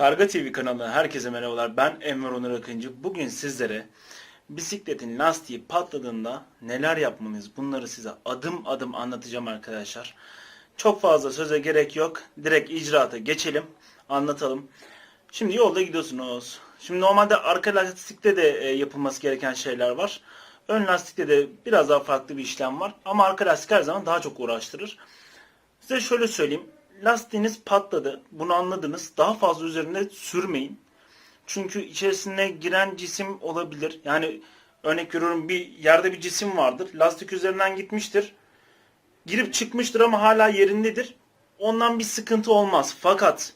Karga TV kanalına herkese merhabalar. Ben Enver Onur Akıncı. Bugün sizlere bisikletin lastiği patladığında neler yapmalıyız bunları size adım adım anlatacağım arkadaşlar. Çok fazla söze gerek yok. Direkt icraata geçelim. Anlatalım. Şimdi yolda gidiyorsunuz. Şimdi normalde arka lastikte de e, yapılması gereken şeyler var. Ön lastikte de biraz daha farklı bir işlem var. Ama arka lastik her zaman daha çok uğraştırır. Size şöyle söyleyeyim. Lastiğiniz patladı. Bunu anladınız. Daha fazla üzerinde sürmeyin. Çünkü içerisine giren cisim olabilir. Yani örnek veriyorum bir yerde bir cisim vardır. Lastik üzerinden gitmiştir. Girip çıkmıştır ama hala yerindedir. Ondan bir sıkıntı olmaz. Fakat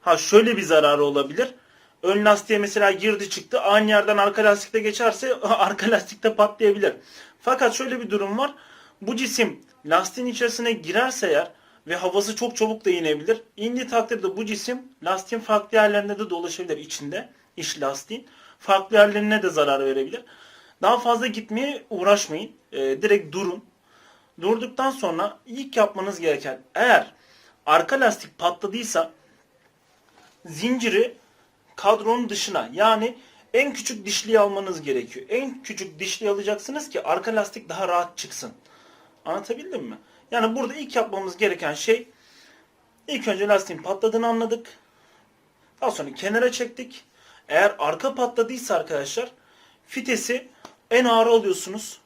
ha şöyle bir zararı olabilir. Ön lastiğe mesela girdi çıktı. Aynı yerden arka lastikte geçerse arka lastikte patlayabilir. Fakat şöyle bir durum var. Bu cisim lastiğin içerisine girerse eğer ve havası çok çabuk da inebilir. İndiği takdirde bu cisim lastiğin farklı yerlerinde de dolaşabilir içinde. iç lastiğin. Farklı yerlerine de zarar verebilir. Daha fazla gitmeye uğraşmayın. Ee, direkt durun. Durduktan sonra ilk yapmanız gereken eğer arka lastik patladıysa zinciri kadronun dışına yani en küçük dişliyi almanız gerekiyor. En küçük dişliyi alacaksınız ki arka lastik daha rahat çıksın. Anlatabildim mi? Yani burada ilk yapmamız gereken şey ilk önce lastiğin patladığını anladık. Daha sonra kenara çektik. Eğer arka patladıysa arkadaşlar fitesi en ağır alıyorsunuz.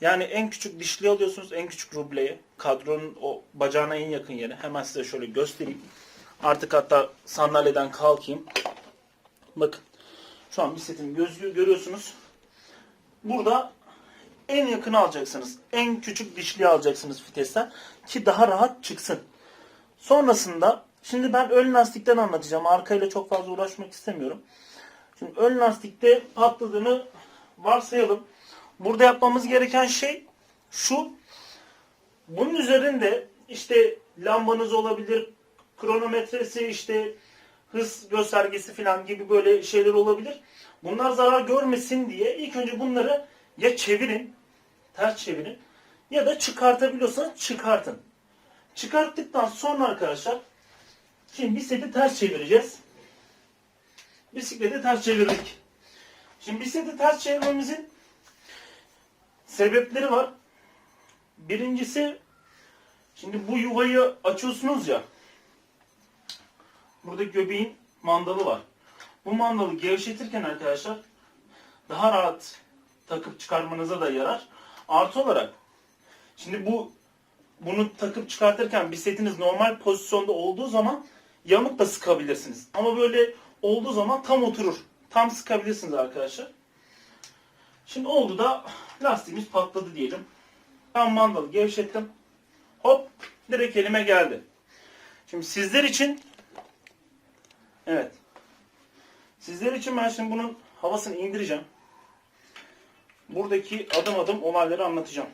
Yani en küçük dişli alıyorsunuz en küçük rubleye. Kadronun o bacağına en yakın yere. Hemen size şöyle göstereyim. Artık hatta sandalyeden kalkayım. Bakın. Şu an bisikletimi gözlüğü görüyorsunuz. Burada en yakını alacaksınız. En küçük dişliği alacaksınız vitesten ki daha rahat çıksın. Sonrasında şimdi ben ön lastikten anlatacağım. Arkayla çok fazla uğraşmak istemiyorum. Şimdi ön lastikte patladığını varsayalım. Burada yapmamız gereken şey şu. Bunun üzerinde işte lambanız olabilir, kronometresi işte hız göstergesi falan gibi böyle şeyler olabilir. Bunlar zarar görmesin diye ilk önce bunları ya çevirin, ters çevirin ya da çıkartabiliyorsanız çıkartın. Çıkarttıktan sonra arkadaşlar şimdi bisikleti ters çevireceğiz. Bisikleti ters çevirdik. Şimdi bisikleti ters çevirmemizin sebepleri var. Birincisi şimdi bu yuvayı açıyorsunuz ya burada göbeğin mandalı var. Bu mandalı gevşetirken arkadaşlar daha rahat takıp çıkarmanıza da yarar. Artı olarak şimdi bu bunu takıp çıkartırken bisikletiniz normal pozisyonda olduğu zaman yamuk da sıkabilirsiniz. Ama böyle olduğu zaman tam oturur. Tam sıkabilirsiniz arkadaşlar. Şimdi oldu da lastiğimiz patladı diyelim. Ben mandalı gevşettim. Hop direkt elime geldi. Şimdi sizler için evet sizler için ben şimdi bunun havasını indireceğim. Buradaki adım adım olayları anlatacağım.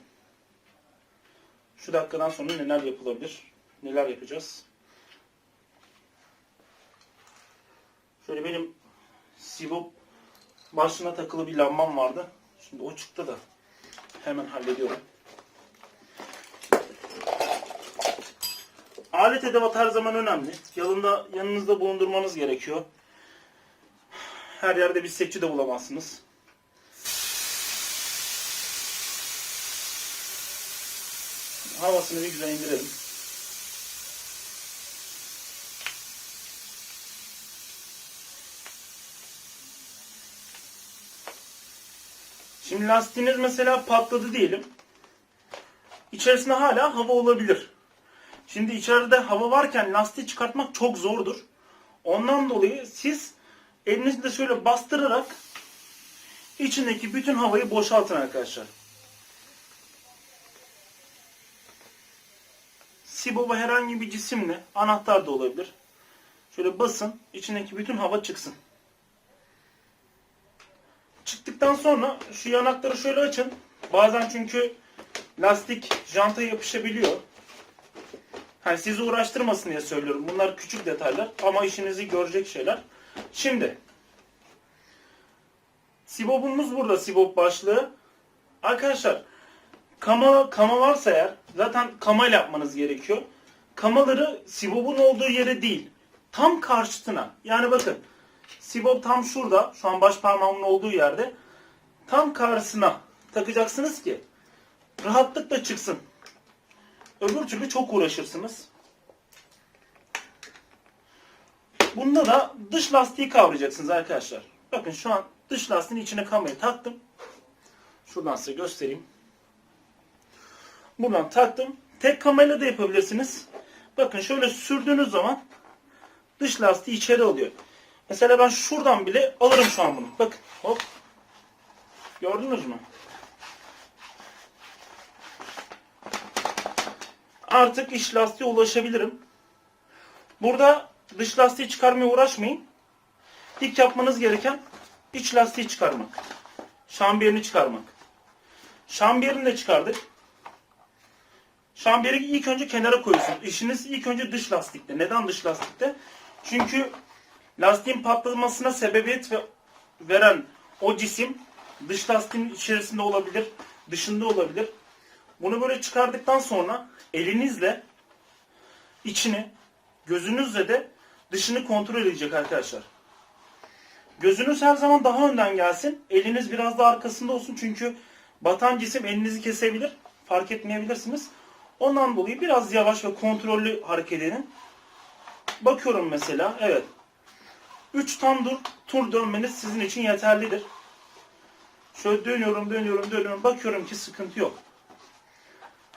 Şu dakikadan sonra neler yapılabilir? Neler yapacağız? Şöyle benim sivop başına takılı bir lambam vardı. Şimdi o çıktı da hemen hallediyorum. Alet edevat her zaman önemli. Yanında, yanınızda bulundurmanız gerekiyor. Her yerde bir sekçi de bulamazsınız. Havasını bir güzel indirelim. Şimdi lastiğiniz mesela patladı diyelim. İçerisinde hala hava olabilir. Şimdi içeride hava varken lastiği çıkartmak çok zordur. Ondan dolayı siz elinizle şöyle bastırarak içindeki bütün havayı boşaltın arkadaşlar. Siboba herhangi bir cisimle anahtar da olabilir. Şöyle basın içindeki bütün hava çıksın. Çıktıktan sonra şu yanakları şöyle açın. Bazen çünkü lastik jantaya yapışabiliyor. Hani sizi uğraştırmasın diye söylüyorum. Bunlar küçük detaylar ama işinizi görecek şeyler. Şimdi Sibobumuz burada Sibob başlığı. Arkadaşlar kama kama varsa eğer zaten kamayla yapmanız gerekiyor. Kamaları Sibob'un olduğu yere değil. tam karşısına. Yani bakın sibop tam şurada. Şu an baş parmağımın olduğu yerde. Tam karşısına takacaksınız ki rahatlıkla çıksın. Öbür türlü çok uğraşırsınız. Bunda da dış lastiği kavrayacaksınız arkadaşlar. Bakın şu an dış lastiğin içine kamerayı taktım. Şuradan size göstereyim. Buradan taktım. Tek kamerayla da yapabilirsiniz. Bakın şöyle sürdüğünüz zaman dış lastiği içeri alıyor. Mesela ben şuradan bile alırım şu an bunu. Bakın hop. Gördünüz mü? Artık iç lastiğe ulaşabilirim. Burada dış lastiği çıkarmaya uğraşmayın. İlk yapmanız gereken iç lastiği çıkarmak. Şambiyerini çıkarmak. Şambiyerini de çıkardık. Şambiyeri ilk önce kenara koyuyorsunuz. İşiniz ilk önce dış lastikte. Neden dış lastikte? Çünkü lastiğin patlamasına sebebiyet ve- veren o cisim dış lastiğin içerisinde olabilir, dışında olabilir. Bunu böyle çıkardıktan sonra elinizle içini, gözünüzle de dışını kontrol edecek arkadaşlar. Gözünüz her zaman daha önden gelsin. Eliniz biraz da arkasında olsun. Çünkü batan cisim elinizi kesebilir. Fark etmeyebilirsiniz. Ondan dolayı biraz yavaş ve kontrollü hareket edin. Bakıyorum mesela. Evet. 3 tam dur, tur dönmeniz sizin için yeterlidir. Şöyle dönüyorum, dönüyorum, dönüyorum. Bakıyorum ki sıkıntı yok.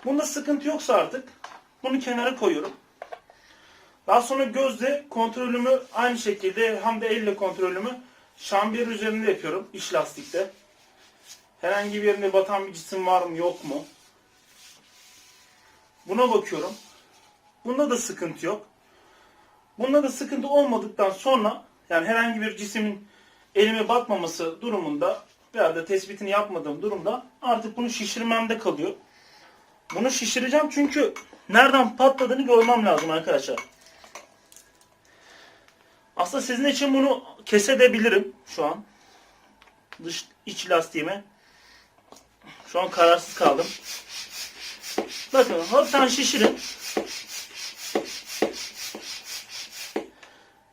Bunda sıkıntı yoksa artık bunu kenara koyuyorum. Daha sonra gözle kontrolümü aynı şekilde hem de elle kontrolümü şambiyer üzerinde yapıyorum iç lastikte. Herhangi bir yerinde batan bir cisim var mı yok mu? Buna bakıyorum. Bunda da sıkıntı yok. Bunda da sıkıntı olmadıktan sonra yani herhangi bir cismin elime batmaması durumunda veya da tespitini yapmadığım durumda artık bunu şişirmemde kalıyor. Bunu şişireceğim çünkü nereden patladığını görmem lazım arkadaşlar. Aslında sizin için bunu kesebilirim şu an. Dış iç lastiğime. Şu an kararsız kaldım. Bakın hafiften şişirin.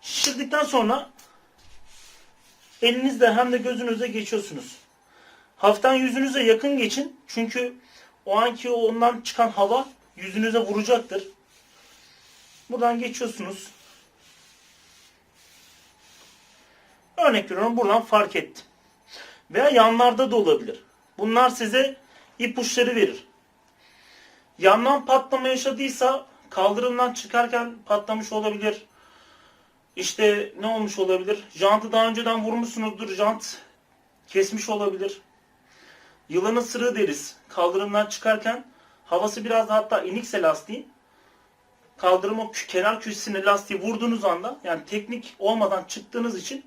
Şişirdikten sonra elinizle hem de gözünüze geçiyorsunuz. Hafiften yüzünüze yakın geçin. Çünkü o anki ondan çıkan hava yüzünüze vuracaktır. Buradan geçiyorsunuz. Örnek veriyorum buradan fark ettim. Veya yanlarda da olabilir. Bunlar size ipuçları verir. Yandan patlama yaşadıysa kaldırımdan çıkarken patlamış olabilir. İşte ne olmuş olabilir? Jantı daha önceden vurmuşsunuzdur. Jant kesmiş olabilir. Yılanı sırığı deriz. Kaldırımdan çıkarken havası biraz da hatta inikse lastiğin kaldırım o kü- kenar köşesine lastiği vurduğunuz anda yani teknik olmadan çıktığınız için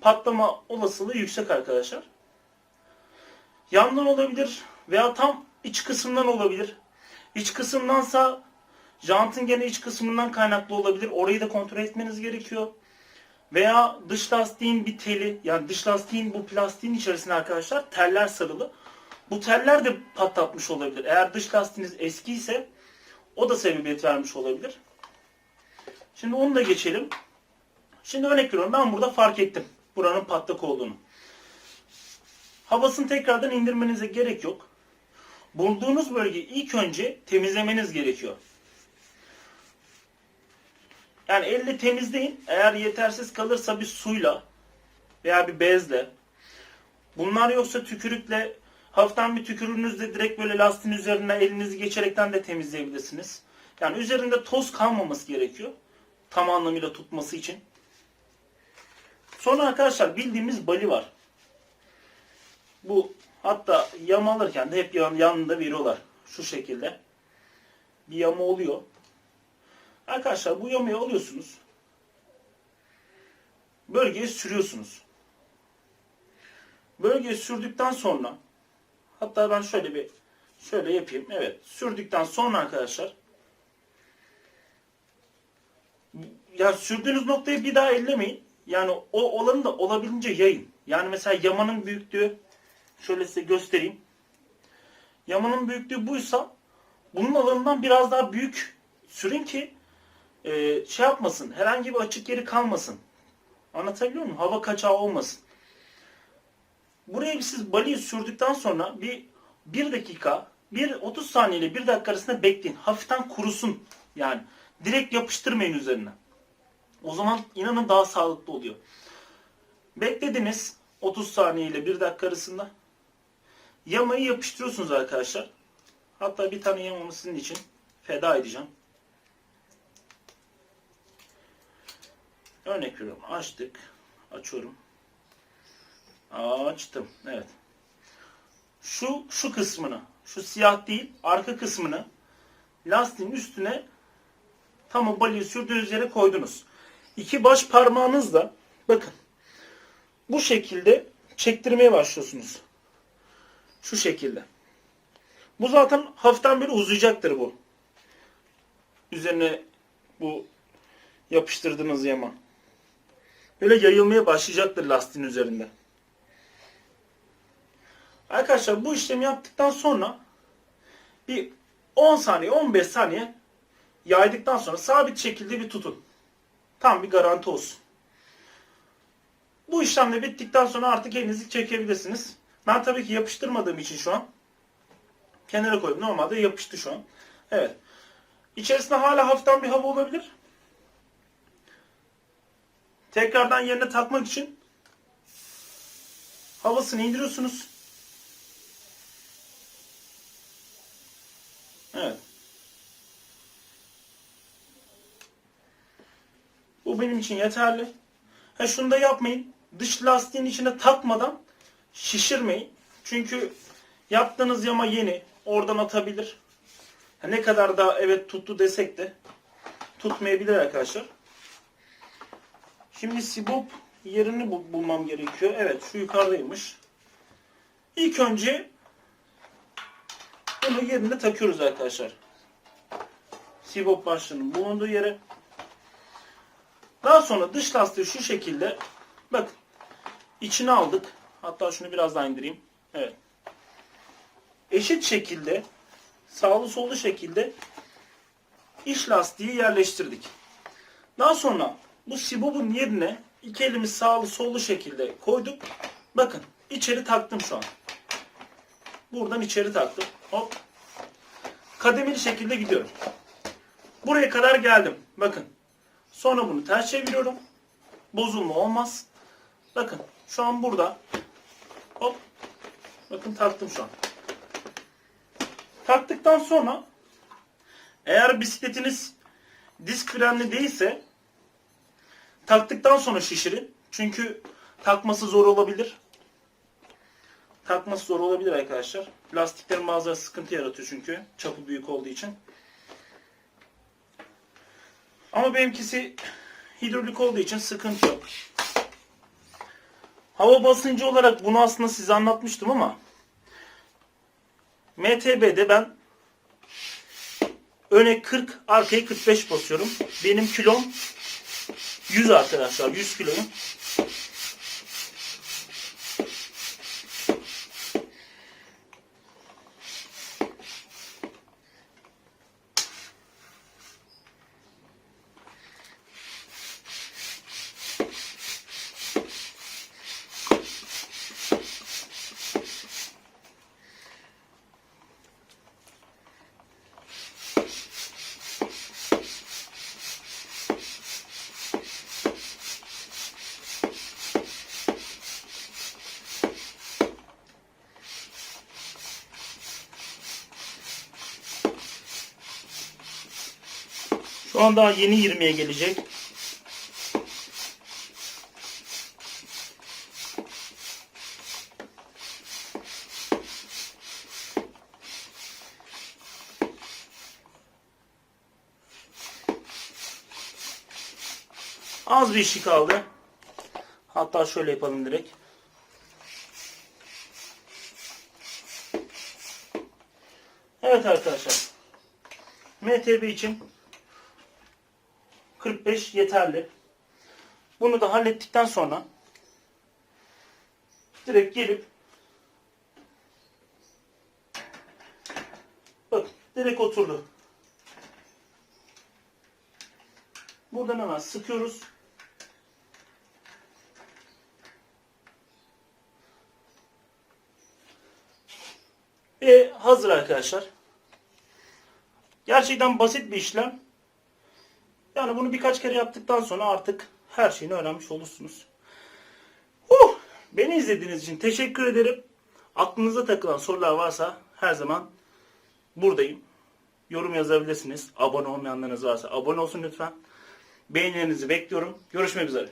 patlama olasılığı yüksek arkadaşlar. Yandan olabilir veya tam iç kısımdan olabilir. İç kısımdansa jantın gene iç kısmından kaynaklı olabilir. Orayı da kontrol etmeniz gerekiyor. Veya dış lastiğin bir teli yani dış lastiğin bu plastiğin içerisine arkadaşlar teller sarılı. Bu teller de patlatmış olabilir. Eğer dış lastiğiniz eski ise o da sebebiyet vermiş olabilir. Şimdi onu da geçelim. Şimdi örnek veriyorum ben burada fark ettim buranın patlak olduğunu. Havasını tekrardan indirmenize gerek yok. Bulduğunuz bölgeyi ilk önce temizlemeniz gerekiyor. Yani elle temizleyin. Eğer yetersiz kalırsa bir suyla veya bir bezle. Bunlar yoksa tükürükle hafiften bir tükürüğünüzle direkt böyle lastiğin üzerine elinizi geçerekten de temizleyebilirsiniz. Yani üzerinde toz kalmaması gerekiyor. Tam anlamıyla tutması için. Sonra arkadaşlar bildiğimiz bali var. Bu hatta yama alırken de hep yan, yanında veriyorlar. Şu şekilde. Bir yama oluyor. Arkadaşlar bu yamayı alıyorsunuz. Bölgeye sürüyorsunuz. Bölgeye sürdükten sonra hatta ben şöyle bir şöyle yapayım. Evet. Sürdükten sonra arkadaşlar ya sürdüğünüz noktayı bir daha ellemeyin. Yani o olanı da olabildiğince yayın. Yani mesela yamanın büyüklüğü şöyle size göstereyim. Yamanın büyüklüğü buysa bunun alanından biraz daha büyük sürün ki e, şey yapmasın. Herhangi bir açık yeri kalmasın. Anlatabiliyor muyum? Hava kaçağı olmasın. Buraya bir siz baliyi sürdükten sonra bir 1 dakika, bir 30 saniye ile 1 dakika arasında bekleyin. Hafiften kurusun. Yani direkt yapıştırmayın üzerine. O zaman inanın daha sağlıklı oluyor. Beklediniz 30 saniye ile 1 dakika arasında. Yamayı yapıştırıyorsunuz arkadaşlar. Hatta bir tane yamamı sizin için feda edeceğim. Örnek veriyorum. Açtık. Açıyorum. Açtım. Evet. Şu şu kısmını, şu siyah değil, arka kısmını lastiğin üstüne tam o balıyı sürdüğünüz yere koydunuz. İki baş parmağınızla bakın bu şekilde çektirmeye başlıyorsunuz. Şu şekilde. Bu zaten hafiften bir uzayacaktır bu. Üzerine bu yapıştırdığınız yama. Böyle yayılmaya başlayacaktır lastiğin üzerinde. Arkadaşlar bu işlemi yaptıktan sonra bir 10 saniye 15 saniye yaydıktan sonra sabit şekilde bir tutun. Tam bir garanti olsun. Bu işlem de bittikten sonra artık elinizi çekebilirsiniz. Ben tabii ki yapıştırmadığım için şu an kenara koydum. Normalde yapıştı şu an. Evet. İçerisinde hala hafiften bir hava olabilir. Tekrardan yerine takmak için havasını indiriyorsunuz. Evet. Bu benim için yeterli. Ha şunu da yapmayın. Dış lastiğin içine takmadan şişirmeyin. Çünkü yaptığınız yama yeni. Oradan atabilir. Ne kadar da evet tuttu desek de tutmayabilir arkadaşlar. Şimdi sibop yerini bul- bulmam gerekiyor. Evet şu yukarıdaymış. İlk önce bunu yerine takıyoruz arkadaşlar. Sibop başlığının bulunduğu yere. Daha sonra dış lastiği şu şekilde bakın içine aldık. Hatta şunu biraz daha indireyim. Evet. Eşit şekilde sağlı sollu şekilde iç lastiği yerleştirdik. Daha sonra bu sibobun yerine iki elimiz sağlı sollu şekilde koyduk. Bakın içeri taktım şu an. Buradan içeri taktım. Hop. Kademeli şekilde gidiyorum. Buraya kadar geldim. Bakın. Sonra bunu ters çeviriyorum. Bozulma olmaz. Bakın şu an burada. Hop. Bakın taktım şu an. Taktıktan sonra eğer bisikletiniz disk frenli değilse taktıktan sonra şişirin. Çünkü takması zor olabilir. Takması zor olabilir arkadaşlar. Lastiklerin bazıları sıkıntı yaratıyor çünkü. Çapı büyük olduğu için. Ama benimkisi hidrolik olduğu için sıkıntı yok. Hava basıncı olarak bunu aslında size anlatmıştım ama MTB'de ben öne 40, arkaya 45 basıyorum. Benim kilom 100 arkadaşlar. 100 kiloyum. An daha yeni 20'ye gelecek. Az bir işi kaldı. Hatta şöyle yapalım direkt. Evet arkadaşlar. MTB için 45 yeterli. Bunu da hallettikten sonra direkt gelip bak direkt oturdu. Buradan hemen sıkıyoruz. Ve hazır arkadaşlar. Gerçekten basit bir işlem. Yani bunu birkaç kere yaptıktan sonra artık her şeyini öğrenmiş olursunuz. Huh! Beni izlediğiniz için teşekkür ederim. Aklınıza takılan sorular varsa her zaman buradayım. Yorum yazabilirsiniz. Abone olmayanlarınız varsa abone olsun lütfen. Beğenilerinizi bekliyorum. Görüşmek üzere.